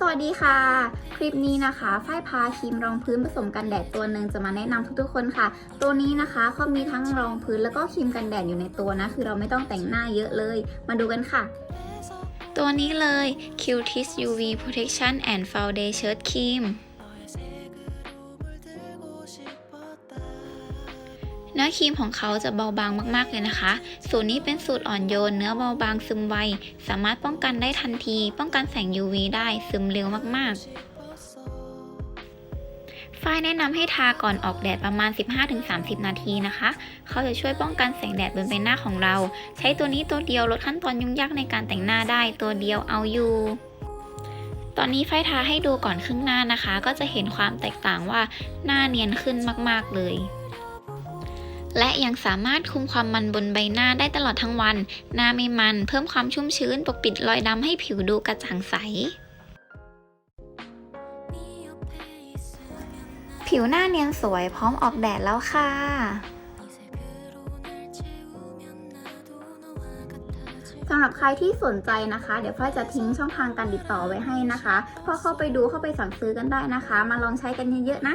สวัสดีค่ะ คลิปนี้นะคะฝ้ายพาครีมรองพื้นผสมกันแดดตัวหนึ่งจะมาแนะนำทุกๆคนค่ะ ตัวนี้นะคะเขามีทั้งรองพื้นแล้วก็ครีมกันแดดอยู่ในตัวนะ คือเราไม่ต้องแต่งหน้าเยอะเลย มาดูกันค่ะ ตัวนี้เลย Cutis UV Protection and Foundation Cream เนื้อครีมของเขาจะเบาบางมากๆเลยนะคะ สูตรนี้เป็นสูตรอ่อนโยน เนื้อเบาบางซึมไว สามารถป้องกันได้ทันที ป้องกันแสง UV ได้ซึมเร็วมากๆ ฝ้ายแนะนำให้ทาก่อนออกแดดประมาณ 15-30 นาทีนะคะ เขาจะช่วยป้องกันแสงแดดบนใบหน้าของเรา ใช้ตัวนี้ตัวเดียวลดขั้นตอนยุ่งยากในการแต่งหน้าได้ ตัวเดียวเอาอยู่ตอนนี้ฝ้ายทาให้ดูก่อนครึ่งหน้านะคะ ก็จะเห็นความแตกต่างว่าหน้าเนียนขึ้นมาก ๆ เลย และยังสามารถคุมความมันบนใบหน้าได้ตลอดทั้งวัน หน้าไม่มัน เพิ่มความชุ่มชื้น ปกปิดรอยดำให้ผิวดูกระจ่างใสผิวหน้าเนียนสวยพร้อมออกแดดแล้วค่ะ สำหรับใครที่สนใจนะคะ เดี๋ยวฝ้ายจะทิ้งช่องทางการติดต่อไว้ให้นะคะพอเข้าไปดูเข้าไปสั่งซื้อกันได้นะคะ มาลองใช้กันเยอะๆนะ